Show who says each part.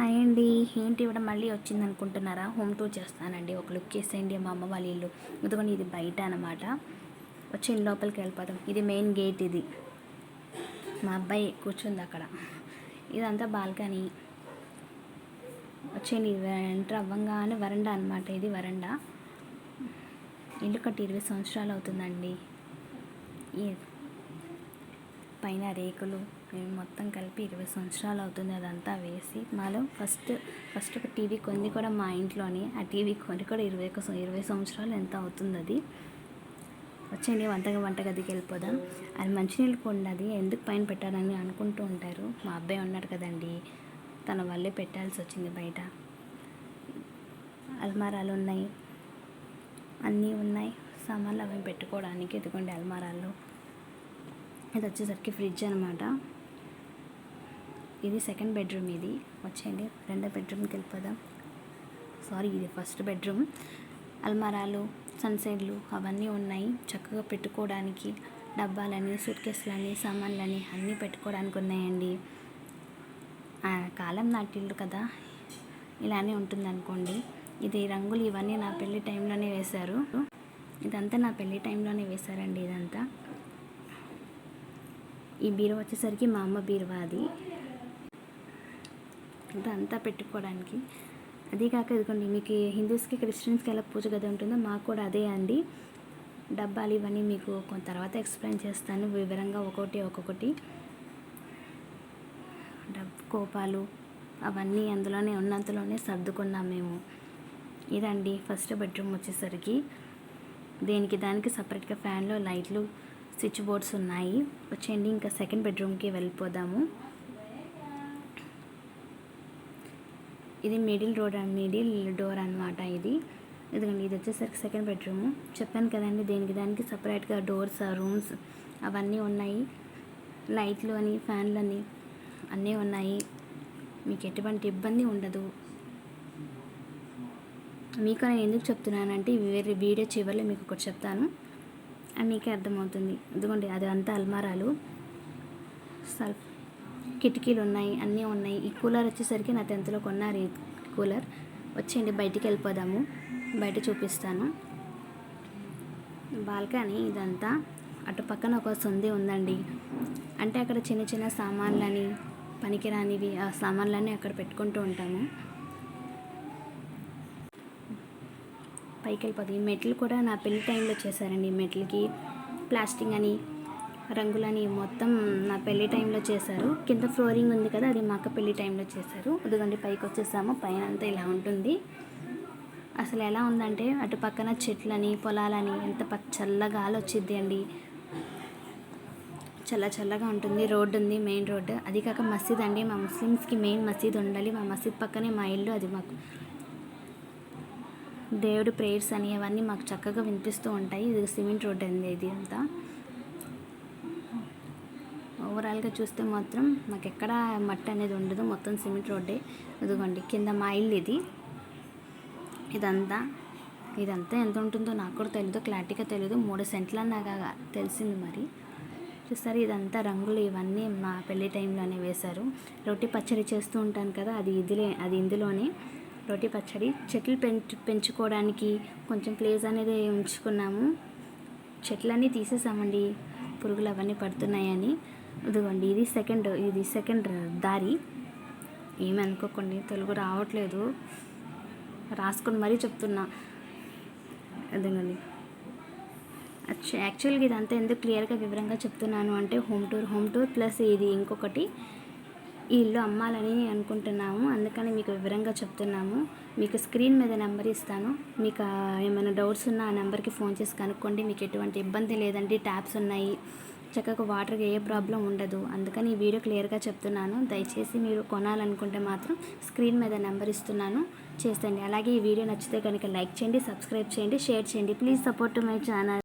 Speaker 1: Hi అండి. ఏంటి ఇవ్వడం మళ్ళీ వచ్చింది అనుకుంటున్నారా హోమ్ టూర్ చేస్తానండి. ఒక లుక్ చేసేయండి మా అమ్మ వాళ్ళ ఇల్లు. ఎందుకంటే ఇది బయట అనమాట వచ్చి ఇంటి లోపలికి వెళ్ళిపోతాం ఇది మెయిన్ గేట్ ఇది. మా అబ్బాయి కూర్చుంది అక్కడ. ఇదంతా బాల్కనీ. వచ్చేయండి ఎంటర్ అవ్వంగానే వరండా అనమాట ఇది వరండా. ఇల్లు కట్టి ఇరవై సంవత్సరాలు అవుతుందండి. ఏ పైన రేకులు ఇవి మొత్తం కలిపి ఇరవై సంవత్సరాలు అవుతుంది అదంతా వేసి. మాలో ఫస్ట్ ఫస్ట్ ఒక టీవీ కొంది కూడా మా ఇంట్లోనే ఆ టీవీ కొని కూడా ఇరవై ఒక ఇరవై సంవత్సరాలు ఎంత అవుతుంది అది? వచ్చేయండి వంటగా వంటగదికి వెళ్ళిపోదాం. అది మంచినీళ్ళు కొండది ఎందుకు పైన పెట్టాలని అనుకుంటూ ఉంటారు. మా అబ్బాయి ఉన్నాడు కదండి తన వల్లే పెట్టాల్సి వచ్చింది బయట. అల్మారాలు ఉన్నాయి. అన్నీ ఉన్నాయి. సామాన్లు అవి పెట్టుకోవడానికి ఎదుగుండే అల్మారాల్లో. ఇది వచ్చేసరికి ఫ్రిడ్జ్ అనమాట ఇది సెకండ్ బెడ్రూమ్ ఇది. వచ్చేయండి రెండో బెడ్రూమ్కి వెళ్ళిపోదాం. సారీ ఇది ఫస్ట్ బెడ్రూమ్. అల్మారాలు సన్సైడ్లు అవన్నీ ఉన్నాయి. చక్కగా పెట్టుకోవడానికి డబ్బాలని సూట్ కేసులని సామాన్లని అన్నీ పెట్టుకోవడానికి ఉన్నాయండి. కాలం నాటిల్లు కదా. ఇలానే ఉంటుంది అనుకోండి ఇది రంగులు ఇవన్నీ నా పెళ్ళి టైంలోనే వేశారు. ఇదంతా నా పెళ్ళి టైంలోనే వేశారండి ఇదంతా. ఈ బీరువా వచ్చేసరికి మా అమ్మ బీరువా అది. ఇదంతా పెట్టుకోవడానికి. అదే కాక ఇదిగోండి మీకు హిందూస్కి క్రిస్టియన్స్కి ఎలా పూజ గది ఉంటుందో మాకు కూడా అదే అండి. డబ్బాలు ఇవన్నీ మీకు కొంత తర్వాత ఎక్స్ప్లెయిన్ చేస్తాను వివరంగా ఒక్కొక్కటి ఒక్కొక్కటి. డబ్ కోపాలు అవన్నీ అందులోనే ఉన్నంతలోనే సర్దుకున్నాం మేము. ఇదండి ఫస్ట్ బెడ్రూమ్ వచ్చేసరికి. దేనికి దానికి సపరేట్గా ఫ్యాన్లు లైట్లు స్విచ్ బోర్డ్స్ ఉన్నాయి. వచ్చేయండి ఇంకా సెకండ్ బెడ్రూమ్కి వెళ్ళిపోదాము. ఇది middle road and middle door అనమాట ఇది. ఇదిగండి ఇది వచ్చేసరికి సెకండ్ బెడ్రూమ్. చెప్పాను కదండి దేనికి దానికి సపరేట్గా డోర్స్ రూమ్స్ అవన్నీ ఉన్నాయి. లైట్లు అని ఫ్యాన్లు అని అన్నీ ఉన్నాయి. మీకు ఎటువంటి ఇబ్బంది ఉండదు. మీకు నేను ఎందుకు చెప్తున్నానంటే వేరే వీడియో చివరిలో మీకు ఒకటి చెప్తాను. మీకే అర్థమవుతుంది. ఎందుకంటే అది అంతా అల్మారాలు. సల్ఫ్ కిటికీలు ఉన్నాయి అన్నీ ఉన్నాయి. ఈ కూలర్ వచ్చేసరికి నా టెన్త్లో కొన్నారు ఈ కూలర్. వచ్చేయండి బయటికి వెళ్ళిపోదాము. బయట చూపిస్తాను. బాల్కనీ ఇదంతా. అటు పక్కన ఒక సొంది ఉందండి. అంటే అక్కడ చిన్న చిన్న సామాన్లని పనికిరానివి ఆ సామాన్లన్నీ అక్కడ పెట్టుకుంటూ ఉంటాము. పైకి వెళ్ళిపోతుంది ఈ మెట్లు కూడా నా పెళ్ళి టైంలో చేశారండి. మెట్లకి ప్లాస్టింగ్ అని రంగులని మొత్తం నా పెళ్ళి టైంలో చేశారు. కింద ఫ్లోరింగ్ ఉంది కదా అది మా అక్క పెళ్ళి టైంలో చేశారు. అదిగోండి పైకి వచ్చేసాము పైన అంతా ఇలా ఉంటుంది. అసలు ఎలా ఉందంటే అటు పక్కన చెట్లని పొలాలని ఎంత పచ్చ చల్ల గాలి వచ్చింది అండి. చల్ల చల్లగా ఉంటుంది. రోడ్డు ఉంది మెయిన్ రోడ్డు. అది కాక మసీద్ అండి మా ముస్లిమ్స్కి మెయిన్ మసీద్ ఉండాలి. మా మసీద్ పక్కనే మా ఇల్లు అది మాకు దేవుడి ప్రేయర్స్ అని అవన్నీ మాకు చక్కగా వినిపిస్తూ ఉంటాయి. ఇది సిమెంట్ రోడ్ అండి ఇది అంతా. ఓవరాల్గా చూస్తే మాత్రం మాకు ఎక్కడ మట్టి అనేది ఉండదు. మొత్తం సిమెంట్ రోడ్డే. ఇదిగోండి కింద మా ఇల్లు ఇది. ఇదంతా. ఇదంతా ఎంత ఉంటుందో నాకు కూడా తెలియదు క్లారిటీగా తెలియదు మూడు సెంట్లు అన్నాగా తెలిసింది మరి. చూసారు ఇదంతా రంగులు ఇవన్నీ మా పెళ్ళి టైంలోనే వేశారు. రొట్టి పచ్చడి చేస్తూ ఉంటాను కదా అది ఇదిలే అది ఇందులోనే. రొట్టి పచ్చడి. చెట్లు పెంచు పెంచుకోవడానికి కొంచెం ప్లేస్ అనేది ఉంచుకున్నాము. చెట్లన్నీ తీసేసామండి. పురుగులు అవన్నీ పడుతున్నాయని. ఇదిగోండి ఇది సెకండ్ ఇది సెకండ్ దారి. ఏమి అనుకోకండి తెలుగు రావట్లేదు. రాసుకొని మరీ చెప్తున్నా. అదేనండి యాక్చువల్గా ఇదంతా ఎందుకు క్లియర్గా వివరంగా చెప్తున్నాను అంటే home tour home tour plus ఇది ఇంకొకటి. ఈ ఇల్లు అమ్మాలని అనుకుంటున్నాము. అందుకని మీకు వివరంగా చెప్తున్నాము. మీకు స్క్రీన్ మీద నెంబర్ ఇస్తాను. మీకు ఏమైనా డౌట్స్ ఉన్నా ఆ నెంబర్కి ఫోన్ చేసి కనుక్కోండి. మీకు ఎటువంటి ఇబ్బంది లేదండి. ట్యాప్స్ ఉన్నాయి. చక్కగా వాటర్కి ఏ ప్రాబ్లం ఉండదు. అందుకని ఈ వీడియో క్లియర్గా చెప్తున్నాను. దయచేసి మీరు కొనాలనుకుంటే మాత్రం స్క్రీన్ మీద నెంబర్ ఇస్తున్నాను. చేస్తండి. అలాగే ఈ వీడియో నచ్చితే కనుక లైక్ చేయండి సబ్స్క్రైబ్ చేయండి షేర్ చేయండి. Please support my channel.